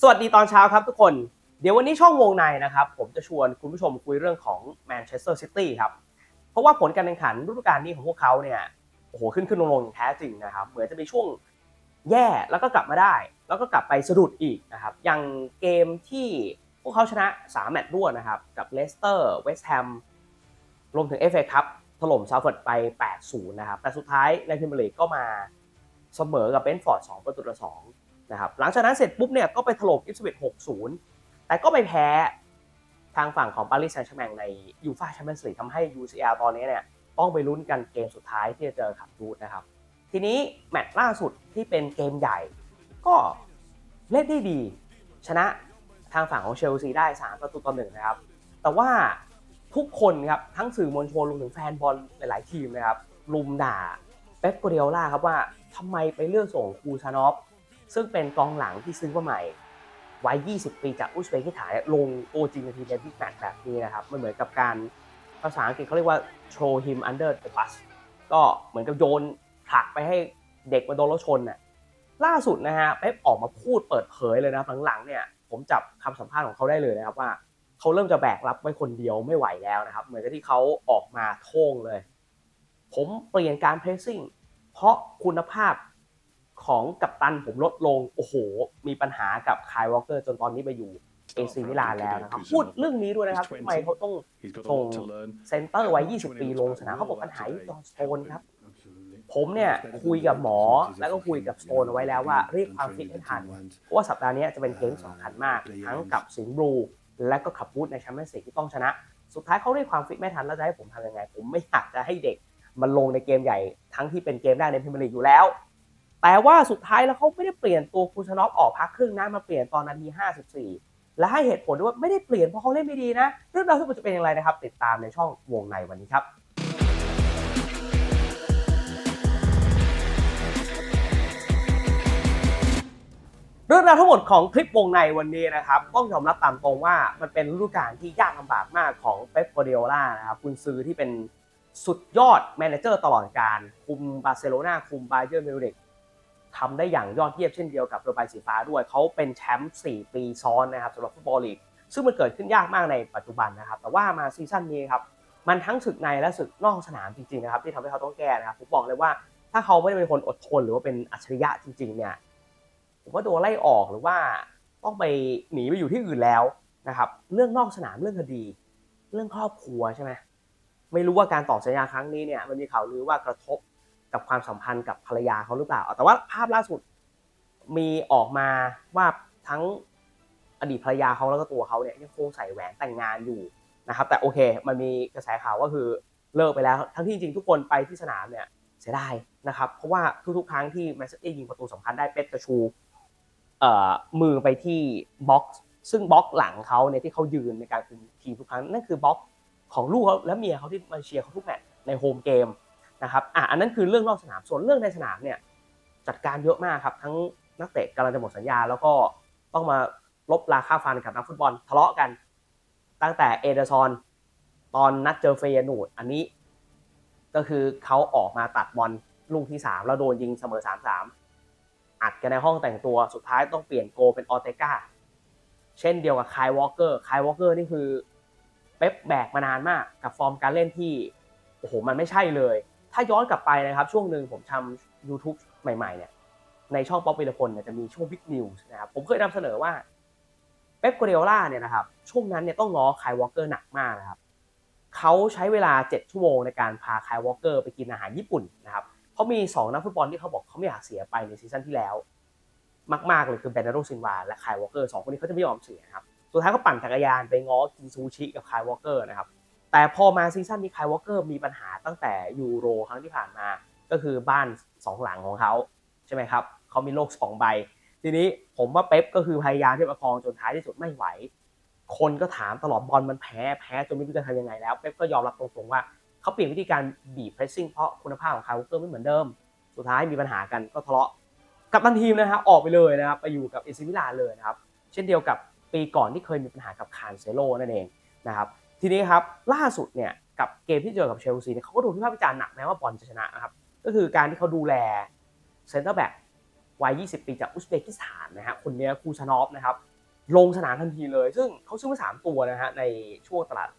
สวัสดีตอนเช้าครับทุกคน เดี๋ยววันนี้ช่องวงในนะครับ ผมจะชวนคุณผู้ชมคุยเรื่องของแมนเชสเตอร์ซิตี้ครับ เพราะว่าผลการแข่งขันฤดูกาลนี้ของพวกเขาเนี่ยโอ้โหขึ้นขึ้นลงลงอย่างแท้จริงนะครับ เหมือนจะมีช่วงแย่แล้วก็กลับมาได้ แล้วก็กลับไปสะดุดอีกนะครับ อย่างเกมที่พวกเขาชนะ 3 แมตช์รวดนะครับ กับเลสเตอร์เวสต์แฮมรวมถึง FA คัพถล่มซาฟฟอร์ดไป 8-0 นะครับ แต่สุดท้ายในพรีเมียร์ลีกก็มาเสมอกับเบนฟอร์ด 2 ประตูต่อ2 นะครับหลังจากนั้นเสร็จปุ๊บเนี่ยก็ไปถล่มอิปสวิต6-0 แต่ก็ไปแพ้ทางฝั่งของปารีสแซงต์แชร์แมงในยูฟ่าแชมเปี้ยนส์ลีกทำให้ UCL ตอนนี้เนี่ยต้องไปลุ้นกันเกมสุดท้ายที่จะเจอขับรูดนะครับ ทีนี้แมตช์ล่าสุดที่เป็นเกมใหญ่ ก็เล่นได้ดี ชนะทางฝั่งของเชลซีได้ 3 ประตูต่อหนึ่งนะครับ แต่ว่าทุกคนครับทั้งสื่อมวลชนรวมถึงแฟนบอลหลาย ๆ ทีมนะครับลุมด่าเป๊ปโกเดียล่าครับว่าทำไมไปเลือกส่งคูชานอฟ ซึ่งเป็นกองหลังที่ซื้อมาใหม่วัย 20 ปีจากอุซเบกิสถานลงตัวจริงในทีเดียวที่แมตช์แบบนี้นะครับ มันเหมือนกับการภาษาอังกฤษเขาเรียกว่า throw him under the bus ก็เหมือนกับโยนผลักไปให้เด็กมาโดนรถชนน่ะล่าสุดนะฮะเป๊ปออกมาพูดเปิดเผยเลยนะครับหลังๆเนี่ยผมจับคำสัมภาษณ์ของเขาได้เลยนะครับว่าเขาเริ่มจะแบกรับไว้คนเดียวไม่ไหวแล้วนะครับ เหมือนกับที่เขาออกมาโท่งเลย ผมเปลี่ยนการเพรสซิ่งเพราะคุณภาพ ของกัปตันผมลดลง โอ้โห มีปัญหากับคายวอลเกอร์จนตอนนี้ไปอยู่เอซีมิลานแล้วนะครับ พูดเรื่องนี้ด้วยนะครับทำไมเขาต้องส่งเซนเตอร์ไว้ 20 ปีลงสนามเขาบอกปัญหาที่จอห์นสโตนครับ ผมเนี่ยคุยกับหมอแล้วก็คุยกับสโตนเอาไว้แล้วว่าเรียกความฟิตให้ทัน เพราะว่าสัปดาห์นี้จะเป็นเกมที่สำคัญมาก ทั้งกับสิงห์บลู และก็ขับบูธในแชมเปี้ยนส์ลีกที่ต้องชนะ สุดท้ายเขาเรียกความฟิตไม่ทันแล้วจะให้ผมทำยังไง ผมไม่อยากจะให้เด็กมันลงในเกมใหญ่ทั้งที่เป็นเกมแรกในพรีเมียร์ลีกอยู่แล้ว แต่ว่าสุดท้ายแล้วเขาไม่ได้เปลี่ยนตัวคูชานอฟออกพักครึ่งนะมาเปลี่ยนตอนนาที54 และให้เหตุผลด้วยว่าไม่ได้เปลี่ยนเพราะเขาเล่นไม่ดีนะ เรื่องราวทั้งหมดจะเป็นอย่างไรนะครับ ติดตามในช่องวงในวันนี้ครับเรื่องราวทั้งหมดของคลิปวงในวันนี้นะครับต้องยอมรับตามตรงว่ามันเป็นฤดูกาลที่ยากลำบากมากของเป๊ปโกเดโอล่านะครับคุณซื้อที่เป็นสุดยอดแมเนเจอร์ตลอดการคุมบาร์เซโลนาคุมบาเยิร์มิวนิก ทำได้อย่างยอดเยี่ยมเช่นเดียวกับโรบายสีฟ้าด้วย เขาเป็นแชมป์4 ปีซ้อนนะครับสำหรับฟุตบอลลีก ซึ่งมันเกิดขึ้นยากมากในปัจจุบันนะครับ แต่ว่ามาซีซั่นนี้ครับ มันทั้งศึกในและศึกนอกสนามจริงๆนะครับที่ทำให้เขาต้องแก้นะครับ ผมบอกเลยว่าถ้าเขาไม่ได้เป็นคนอดทนหรือว่าเป็นอัจฉริยะจริง ๆ เนี่ย ผมว่าโดนไล่ออกหรือว่าต้องไปหนีไปอยู่ที่อื่นแล้วนะครับ เรื่องนอกสนามเรื่องคดี เรื่องครอบครัวใช่ไหมไม่รู้ว่าการต่อสัญญาครั้งนี้เนี่ยมันมีข่าวลือว่ากระทบ กับความสัมพันธ์กับภรรยาเขาหรือเปล่า แต่ว่าภาพล่าสุดมีออกมาว่าทั้งอดีตภรรยาเขาแล้วก็ตัวเขาเนี่ยยังคงใส่แหวนแต่งงานอยู่นะครับ แต่โอเค มันมีกระแสข่าวก็คือเลิกไปแล้ว ทั้งที่จริงๆทุกคนไปที่สนามเนี่ยเสียดายนะครับ เพราะว่าทุกๆ ครั้งที่แมนเชสเตอร์ยิงประตูสำคัญได้เป๊ปจะชูเอ่อมือไปที่บล็อกซ์ซึ่งบล็อกหลังเขาเนี่ยที่เขายืนในการคุมทีมทุกครั้งนั่นคือบล็อกของลูกเขาและเมียเขาที่มาเชียร์เขาทุกแมตช์ในโฮมเกม นะครับอะอันนั้นคือเรื่องนอกสนามส่วนเรื่องในสนามเนี่ยจัดการเยอะมากครับ ทั้งนักเตะกำลังจะหมดสัญญา แล้วก็ต้องมาลบราค่าฟันกับนักฟุตบอลทะเลาะกัน ตั้งแต่เอเดอร์ซอนตอนนัดเจอเฟยนูดอันนี้ ก็คือเขาออกมาตัดบอลลูกที่ 3 แล้วโดนยิงเสมอ 3-3 อัดกันในห้องแต่งตัวสุดท้ายต้องเปลี่ยนโกเป็นออเตกาเช่นเดียวกับคายวอลเกอร์คายวอลเกอร์นี่คือเป๊ปแบกมานานมากกับฟอร์มการเล่นที่โอ้โหมันไม่ใช่เลย ถ้าย้อนกลับไปนะครับช่วงหนึ่งผมทำ YouTube ใหม่ๆเนี่ยในช่องป๊อปวิลพลเนี่ยจะมีช่วงบิ๊กนิวส์นะครับผมเคยนำเสนอว่าเป๊ปกเดโอล่าเนี่ยนะครับช่วงนั้นเนี่ยต้องง้อคายวอลเกอร์หนักมากนะครับเขาใช้เวลา 7 ชั่วโมงในการพาคายวอลเกอร์ไปกินอาหารญี่ปุ่นนะครับเขามี 2 นักฟุตบอลที่เขาบอกเขาไม่อยากเสียไปในซีซั่นที่แล้ว มากๆเลยคือเบนนาโดซินวาและคายวอลเกอร์สองคนนี้เขาจะไม่ยอมเสียครับสุดท้ายก็ปั่นจักรยานไปง้อกินซูชิกับคายวอลเกอร์นะครับ แต่พอมาซีซั่นนี้คายวอลเกอร์มีปัญหาตั้งแต่ยูโรครั้งที่ผ่านมา ก็คือบ้าน2หลังของเขาใช่ไหมครับเขามีโลก2ใบ ทีนี้ผมว่าเป๊ปก็คือพยายามที่จะประคองจนท้ายที่สุดไม่ไหว คนก็ถามตลอดบอลมันแพ้แพ้จนไม่รู้จะทำยังไงแล้วเป๊ปก็ยอมรับตรงๆว่าเขาเปลี่ยนวิธีการบีบเพรสซิ่งเพราะคุณภาพของคายวอลเกอร์ไม่เหมือนเดิม สุดท้ายมีปัญหากันก็ทะเลาะกับตันทีมนะครับออกไปเลยนะครับไปอยู่กับเอซิมิลานเลยนะครับเช่นเดียวกับปีก่อนที่เคยมีปัญหากับคานเซโลนั่นเองนะครับ ทีนี้ครับล่าสุดเนี่ยกับเกมที่เจอกับเชลซีเนี่ยเขาก็โดนวิพากษ์วิจารณ์หนักแม้ว่าบอลจะชนะครับก็คือการที่เขาดูแลเซนเตอร์แบ็กวัย 20 ปีจากอุซเบกิสถานนะฮะคนนี้คูชานอฟนะครับลงสนามทันทีเลย ซึ่งเขาซื้อมาสามตัวนะฮะในช่วงตลาด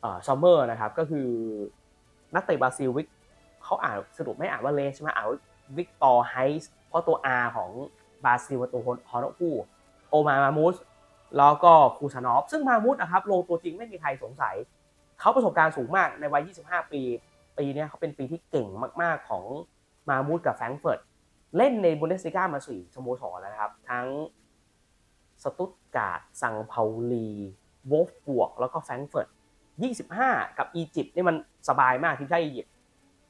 เอ่อซัมเมอร์นะครับก็คือนักเตะบราซิลวิกเขาอ่านสรุปไม่อ่านว่าเลสใช่ไหมอ่านว่าวิกตอร์ไฮส์เพราะตัว R ของบราซิลตัวฮอนอคู่โอมามามูส แล้วก็คูชานอฟซึ่งมามูสนะครับลงตัวจริงไม่มีใครสงสัย เขาประสบการณ์สูงมากในวัย 25 ปี ปีนี้เขาเป็นปีที่เก่งมาก ๆ ของมามูสกับแฟรงเฟิร์ตเล่นในบุนเดสลิก้ามาสี่สโมสรแล้วนะครับ ทั้งสตุตการ์ดซังเปาลีวอลฟบวก แล้วก็แฟรงเฟิร์ต25 กับอียิปต์นี่มันสบายมากทีมชาติอียิปต์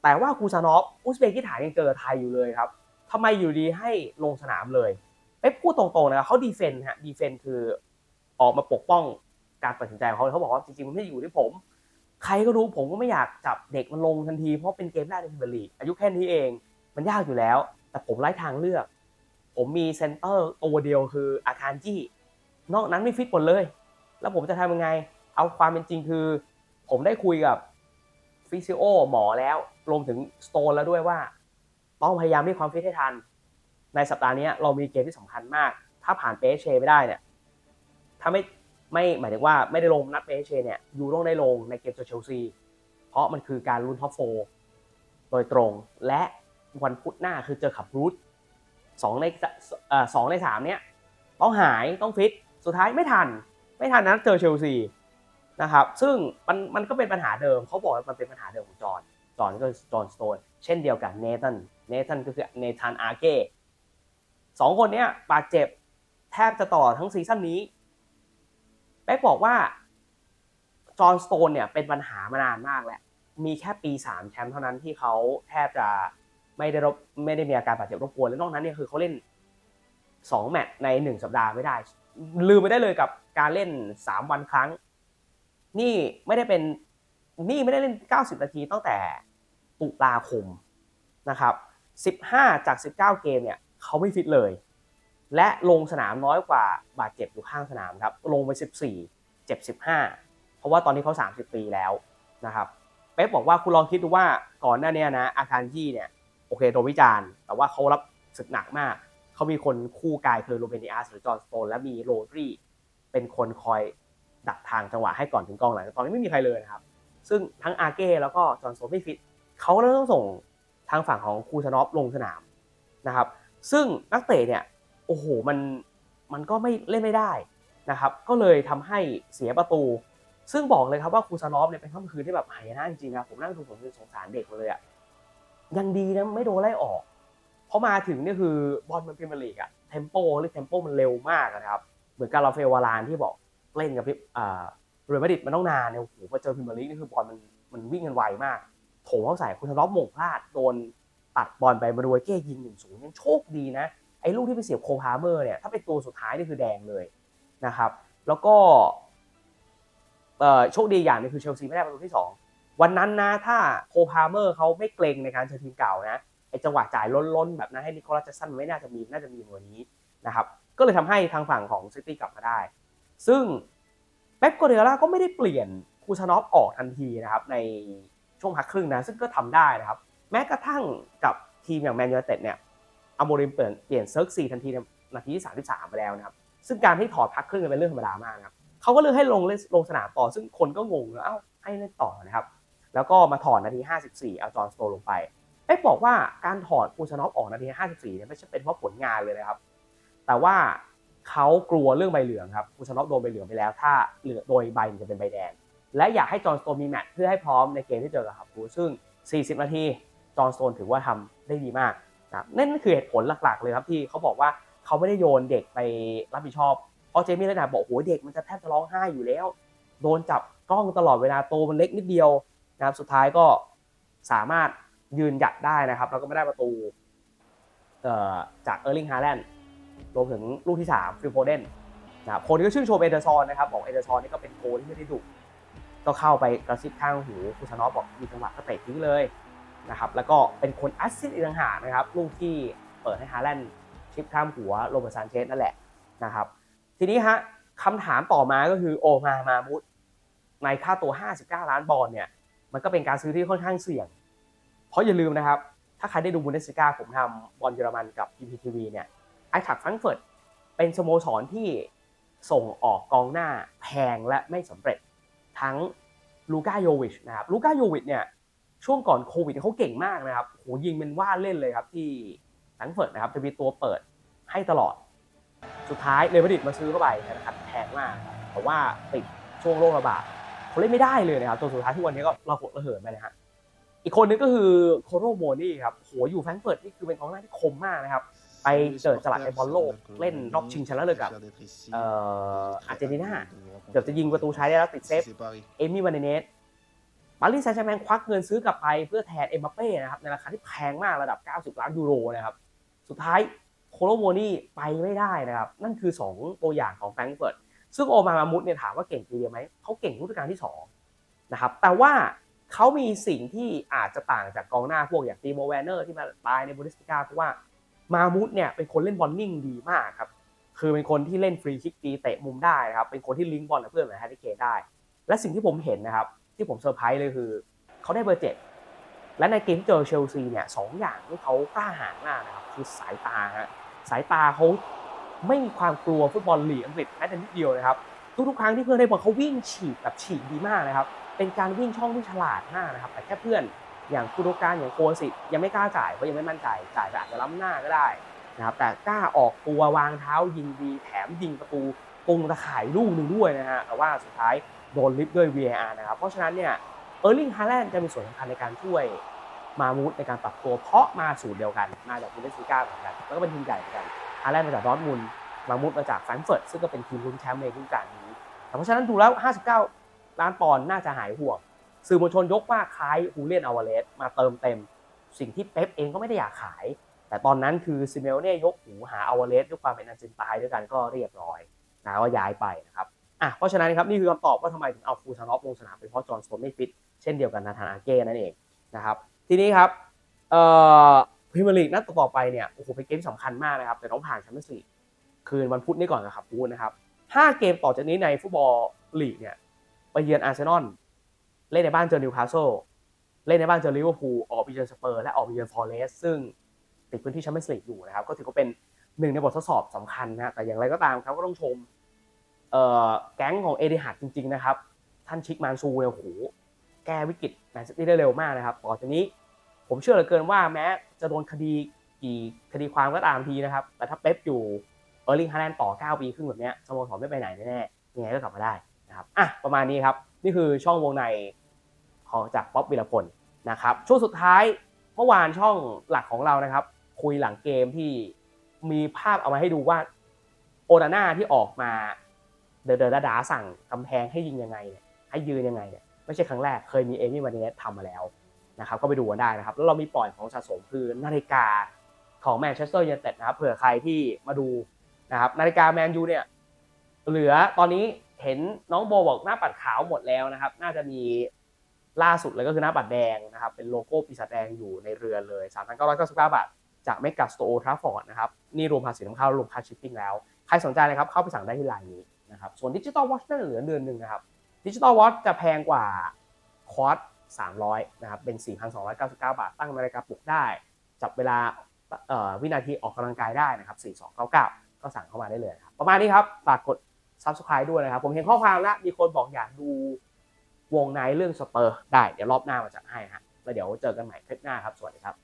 แต่ว่าคูซานอฟอุซเบกิสถานยังเจอไทยอยู่เลยครับทำไมอยู่ดีให้ลงสนามเลยเป๊ปพูดตรงๆนะครับเขาดีเฟนต์ฮะดีเฟนต์คือ ออกมาปกป้องการตัดสินใจของเขาเขาบอกว่าจริงๆมันไม่ได้อยู่ที่ผม ใครก็รู้ผมก็ไม่อยากจับเด็กมันลงทันทีเพราะเป็นเกมแรกในพรีเมียร์ลีกอายุแค่นี้เองมันยากอยู่แล้ว แต่ผมไร้ทางเลือก ผมมีเซนเตอร์ตัวเดียวคืออาคารจี้ นอกนั้นไม่ฟิตหมดเลย แล้วผมจะทำยังไง เอาความเป็นจริงคือ ผมได้คุยกับฟิสิโอหมอแล้วรวมถึงสโตนแล้วด้วยว่า ต้องพยายามให้ความฟิตให้ทัน ในสัปดาห์นี้เรามีเกมที่สำคัญมาก ถ้าผ่านเปเชไม่ได้เนี่ย ถ้าไม่ไม่หมายถึงว่าไม่ได้ลงนัดเปเชเนี่ยยูต้องได้ลงในเกมเจอเชลซีเพราะมันคือการลุ้นท็อปโฟโดยตรงและวันพุธหน้าคือเจอขับรูทสองในสองในสามเนี้ยต้องหายต้องฟิตสุดท้ายไม่ทัน ไม่ทันนะเจอเชลซีนะครับซึ่งมันมันก็เป็นปัญหาเดิมเขาบอกว่ามันเป็นปัญหาเดิมของจอห์นจอห์นก็จอห์นสโตนเช่นเดียวกับเนธันเนธันก็คือเนธานอาร์เก้สองคนเนี้ยบาดเจ็บแทบจะต่อทั้งซีซั่นนี้ แป๊กบอกว่าจอห์นสโตนเนี่ยเป็นปัญหามานานมากแล้ว มีแค่ปี 3 แชมป์เท่านั้นที่เขาแทบจะไม่ได้รบไม่ได้มีอาการบาดเจ็บรบกวน และนอกนั้นเนี่ยคือเขาเล่น 2 แมตช์ใน 1 สัปดาห์ไม่ได้ ลืมไม่ได้เลยกับการเล่น 3 วันครั้ง นี่ไม่ได้เป็นนี่ไม่ได้เล่น 90 นาทีตั้งแต่ตุลาคมนะครับ 15 จาก 19 เกมเนี่ยเขาไม่ฟิตเลย และลงสนามน้อยกว่าบาดเจ็บอยู่ข้างสนามครับ ลงไป 14 เจ็บ 15 เพราะว่าตอนนี้เขา 30 ปีแล้วนะครับ เป๊ปบอกว่าคุณลองคิดดูว่าก่อนหน้านี้นะ อาคารยี่เนี่ยโอเคโดนวิจารณ์ แต่ว่าเขารับศึกหนักมาก เขามีคนคู่กายคือโรเบนิอาสหรือจอห์นสโตนและมีโรดรีเป็นคนคอยดักทางจังหวะให้ก่อนถึงกองหลังแต่ตอนนี้ไม่มีใครเลยนะครับ ซึ่งทั้งอาเก้แล้วก็จอห์นสโตนไม่ฟิตเขาก็เลยต้องส่งทางฝั่งของคูชานอฟลงสนามนะครับ ซึ่งนักเตะเนี่ย โอ้โหมันมันก็ไม่เล่นไม่ได้นะครับ ก็เลยทำให้เสียประตู ซึ่งบอกเลยครับว่าคูซานอฟเนี่ยเป็นค่ำคืนที่แบบหายนะจริงๆนะผมนั่งดูผมสงสารเด็กเลยอะยังดีนะไม่โดนไล่ออก เพราะมาถึงนี่คือบอลมันพรีเมียร์ลีกอะเทมโปหรือเทมโปมันเร็วมากนะครับ เหมือนกับราเฟลวารานที่บอกเล่นกับอ่าเรอัลมาดริดมันต้องนานเนี่ยโอ้โหพอเจอพรีเมียร์ลีกนี่คือบอลมันมันวิ่งกันไวมากโถมเข้าใส่คูซานอฟหมงพลาดโดนตัดบอลไปมาดูเก้ยิงหนึ่งศูนย์ยังโชคดีนะ ไอ้ลูกที่ไปเสียบโคพาเมอร์เนี่ยถ้าเป็นตัวสุดท้ายนี่คือแดงเลยนะครับ แล้วก็โชคดีอย่างนึงคือเชลซีไม่ได้ประตูที่ 2 วันนั้นนะถ้าโคพาเมอร์เขาไม่เกรงในการเจอทีมเก่านะไอจังหวะจ่ายล้นๆ แบบนั้นให้นิโคลัสแจ็คสันมันไม่น่าจะมีน่าจะมีว่านี้นะครับก็เลยทำให้ทางฝั่งของซิตี้กลับมาได้ ซึ่งเป๊ปโกเดล่าก็ไม่ได้เปลี่ยนคูชานอฟออกทันทีนะครับในช่วงพักครึ่งนะซึ่งก็ทำได้นะครับ แม้กระทั่งกับทีมอย่างแมนยูไนเต็ดเนี่ย อโมริมเปลี่ยนเปลี่ยนเซิร์กซีทันทีในนาทีที่33 ไปแล้วนะครับซึ่งการที่ถอดพักครึ่งเป็นเรื่องธรรมดามากนะครับเขาก็เลือกให้ลงเล่นลงสนามต่อซึ่งคนก็งงแล้วเอ้าให้เล่นต่อนะครับ แล้วก็มาถอดนาที 54 เอาจอห์นสโตลงไปเอ๊ะบอกว่าการถอดคูชานอฟออกนาที 54 เนี่ยไม่ใช่เป็นเพราะผลงานเลยนะครับ แต่ว่าเขากลัวเรื่องใบเหลืองครับคูชานอฟโดนใบเหลืองไปแล้ว ถ้าเหลือโดยใบจะเป็นใบแดง และอยากให้จอห์นสโตนมีแมตช์เพื่อให้พร้อมในเกมที่เจอกับฮับบูซึ่ง 40 นาทีจอห์นสโตนถือว่าทำได้ดีมาก ครับนั่นคือเหตุผลหลักๆเลยครับที่เขาบอกว่าเขาไม่ได้โยนเด็กไปรับผิดชอบเพราะเจมี่เลนาร์ดบอกโอ้โหเด็กมันจะแทบจะร้องไห้อยู่แล้ว โดนจับกล้องตลอดเวลาโตมันเล็กนิดเดียวนะครับสุดท้ายก็สามารถยืนหยัดได้นะครับ แล้วก็ไม่ได้ประตูจากเออร์ลิงฮาแลนด์รวมถึงลูกที่3ฟิลโฟเดนนะคนก็ชื่นชมเอเดอร์ซอนนะครับบอกเอเดอร์ซอนนี่ก็เป็นโกที่ไม่ได้ดุก็เข้าไปกระซิบข้างหูคูชานอฟบอกมีจังหวะก็เตะทิ้งเลย นะครับแล้วก็เป็นคนแอสซิสต์อีกต่างหากนะครับลูกที่เปิดให้ฮาแลนด์ชิปข้ามหัวโรเบิร์ตซานเชสนั่นแหละนะครับทีนี้ฮะคำถามต่อมาก็คือโอมามามุดในค่าตัว 59 ล้านบอลเนี่ยมันก็เป็นการซื้อที่ค่อนข้างเสี่ยง เพราะอย่าลืมนะครับ ถ้าใครได้ดูบุนเดสลิก้าผมทำบอลเยอรมันกับ PPTV เนี่ยไอทักฟรังเฟิร์ตเป็นสโมสรที่ส่งออกกองหน้าแพงและไม่สำเร็จทั้งลูก้าโยวิชนะครับลูก้าโยวิชเนี่ย ช่วงก่อนโควิดเขาเก่งมากนะครับโหยิงเป็นว่าเล่นเลยครับที่แฟรงเฟิร์ตนะครับจะมีตัวเปิดให้ตลอด สุดท้ายเรอัลมาดริดมาซื้อเข้าไปนะครับแพงมากครับแต่ว่าติดช่วงโรคระบาดเขาเล่นไม่ได้เลยนะครับจนสุดท้ายทุกวันนี้ก็ระหดระเหินไปนะฮะอีกคนนึงก็คือโคโรโมนี่ครับโหอยู่แฟรงเฟิร์ตนี่คือเป็นกองหน้าที่คมมากนะครับไปเจอจลัดในบอลโลกเล่นรอบชิงชนะเลิศกับเอ่ออาร์เจนตินาเกือบจะยิงประตูใช้ได้แล้วติดเซฟเอมี่วานเนส ปารีสแซงต์แชร์แมงควักเงินซื้อกลับไปเพื่อแทนเอ็มบัปเป้นะครับในราคาที่แพงมากระดับ 90 ล้านยูโรนะครับสุดท้ายโคโลโมนี่ไปไม่ได้นะครับ นั่นคือ 2 ตัวอย่างของแฟรงก์เฟิร์ตซึ่งโอมามามุดเนี่ยถามว่าเก่งปีเดียวไหมเขาเก่งฤดูกาลที่2นะครับแต่ว่าเขามีสิ่งที่อาจจะต่างจากกองหน้าพวกอย่างตีโมแวนเนอร์ที่มาตายในบูนเดสลิก้าเพราะว่ามามุดเนี่ยเป็นคนเล่นบอลนิ่งดีมากครับคือเป็นคนที่เล่นฟรีคิกดีเตะมุมได้นะครับเป็นคนที่ลิงก์บอลกับเพื่อนเหมือนแฮร์รี่เกได้ และสิ่งที่ผมเห็นนะครับ ที่ผมเซอร์ไพรส์เลยคือ เขาได้เบอร์เจ็ดและในเกมที่เจอเชลซีเนี่ยสองอย่างที่เขากล้าหาญมากนะครับคือสายตาฮะสายตาเขาไม่มีความกลัวฟุตบอลลีกอังกฤษแม้แต่นิดเดียวนะครับ ทุกๆครั้งที่เพื่อนได้บอลเขาวิ่งฉีกแบบฉีกดีมากนะครับ เป็นการวิ่งช่องที่ฉลาดมากนะครับ แต่แค่เพื่อนอย่างคุโดการอย่างโคสิตยังไม่กล้าจ่ายเพราะยังไม่มั่นใจจ่ายไปอาจจะล้ำหน้าก็ได้นะครับแต่กล้าออกตัววางเท้ายิงดีแถมยิงประตู กงตะข่ายลูกหนึ่งด้วยนะฮะแต่ว่าสุดท้ายโดนลิฟด้วย VAR นะครับ เพราะฉะนั้นเนี่ยเออร์ลิงฮาแลนด์จะมีส่วนสำคัญในการช่วยมามูดในการปรับตัวเพราะมาสูตรเดียวกัน มาจากบูนเดสลิก้าเหมือนกัน แล้วก็เป็นทีมใหญ่เหมือนกันฮาแลนด์มาจากดอร์ทมุนมามูดมาจากแฟรงก์เฟิร์ตซึ่งก็เป็นทีมลุ้นแชมป์ในฤดูกาลนี้ แต่เพราะฉะนั้นดูแล้ว 59 ล้านปอนด์น่าจะหายห่วง สื่อมวลชนยกว่าคล้ายฮูเลียนอาวาเลสมาเติมเต็ม สิ่งที่เป๊ปเองก็ไม่ได้อยากขาย แต่ตอนนั้นคือซิเมโอเน่ยกหูหาอาวาเลสด้วยความเป็นอาร์เจนตายด้วยกันก็เรียบร้อย นะว่าย้ายไปนะครับอะเพราะฉะนั้นครับนี่คือคำตอบว่าทำไมถึงเอาฟูซานอฟลงสนามเป็นเพราะจอห์นสโตนไม่ฟิตเช่นเดียวกันนาธานอาเก้นั่นเองนะครับทีนี้ครับเอ่อพรีเมียร์ลีกนัดต่อไปเนี่ยโอ้โหเป็นเกมสำคัญมากนะครับแต่ต้องผ่านแชมเปี้ยนส์ลีกคืนวันพุธนี้ก่อนนะครับพูดนะครับห้าเกมต่อจากนี้ในฟุตบอลลีกเนี่ยไปเยือนอาร์เซนอลเล่นในบ้านเจอนิวคาสเซิลเล่นในบ้านเจอลิเวอร์พูลออกไปเยือนสเปอร์และออกไปเยือนฟอร์เรสซึ่งติดพื้นที่แชมเปี้ยนส์ลีกอยู่นะครับก็ถือว่าเป็น หนึ่งในบททดสอบสำคัญนะแต่อย่างไรก็ตามครับก็ต้องชมเแก๊งของเอเดฮาร์ดจริง ๆ นะครับ ท่านชิกมานซูเนี่ยโหแก้วิกฤตแมนซิตี้ได้เร็วมากนะครับต่อจากนี้ผมเชื่อเหลือเกินว่าแม้จะโดนคดีกี่คดีความก็ตามทีนะครับ แต่ถ้าเป๊ปอยู่เออร์ลิงฮาแลนด์ต่อ 9 ปีครึ่งแบบเนี้ยสโมสรไม่ไปไหนแน่ๆยังไงก็กลับมาได้นะครับอะประมาณนี้ครับ นี่คือช่องวงในของจากป๊อปวิรพลนะครับ ช่วงสุดท้ายเมื่อวานช่องหลักของเรานะครับ คุยหลังเกมที่ มีภาพเอามาให้ดูว่าโอนาน่าที่ออกมา เดินเดินดาสั่งกำแพงให้ยิงยังไงเนี่ยให้ยืนยังไงเนี่ยไม่ใช่ครั้งแรกเคยมีเอมี่วานเนสทำมาแล้วนะครับก็ไปดูกันได้นะครับ แล้วเรามีปล่อยของสะสมคือนาฬิกาของแมนเชสเตอร์ยูไนเต็ดนะครับเผื่อใครที่มาดูนะครับนาฬิกาแมนยูเนี่ยเหลือตอนนี้เห็นน้องโบบอกหน้าปัดขาวหมดแล้วนะครับ น่าจะมีล่าสุดเลยก็คือหน้าปัดแดงนะครับเป็นโลโก้ปีศาจแดงอยู่ในเรือเลย 3,999 บาท จากเมกาสโตร์ทราฟอร์ดนะครับนี่รวมภาษีน้ำเข้ารวมค่าชิปปิ้งแล้ว ใครสนใจนะครับเข้าไปสั่งได้ที่ไลน์นี้นะครับส่วนดิจิตอลวอชน่าจะเหลือเดือนหนึ่งนะครับดิจิตอลวอชจะแพงกว่าคอร์ส300นะครับเป็น 4,299 บาท ตั้งนาฬิกาปลุกได้ จับเวลาวินาทีออกกำลังกายได้นะครับ 4299 ก็สั่งเข้ามาได้เลยครับประมาณนี้ครับฝากกด Subscribe ด้วยนะครับ ผมเห็นข้อความแล้วมีคนบอกอยากดูวงในเรื่องสเปอร์ได้ เดี๋ยวรอบหน้ามาจัดให้ฮะแล้วเดี๋ยวเจอกันใหม่คลิปหน้าครับ สวัสดีครับ